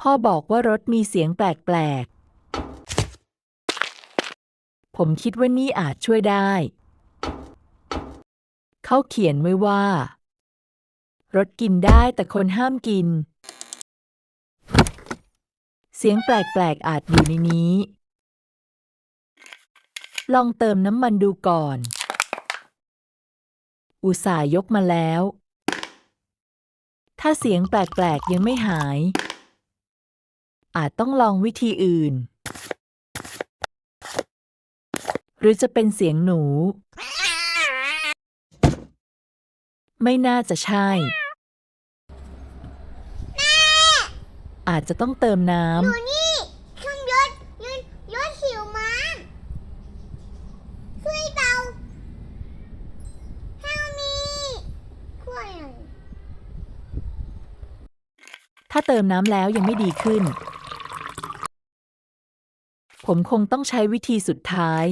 พ่อบอกว่ารถมีเสียงแปลกๆ ผมคิดว่านี่อาจช่วยได้ เขาเขียนไว้ว่า รถกินได้แต่คนห้ามกิน เสียงแปลกๆอาจอยู่ในนี้ ลองเติมน้ำมันดูก่อน อุตส่าห์ยกมาแล้ว ถ้าเสียงแปลกๆยังไม่หาย อาจต้องลองวิธีอื่น หรือจะเป็นเสียงหนู ไม่น่าจะใช่ อาจจะต้องเติมน้ดูนี่เครื่องยนต์ยนต์รถหิวม้าช่วยเบา Help me ช่วยหน่อยำถ้าเติมน้ำแล้วยังไม่ดีขึ้น ผมคงต้องใช้วิธีสุดท้าย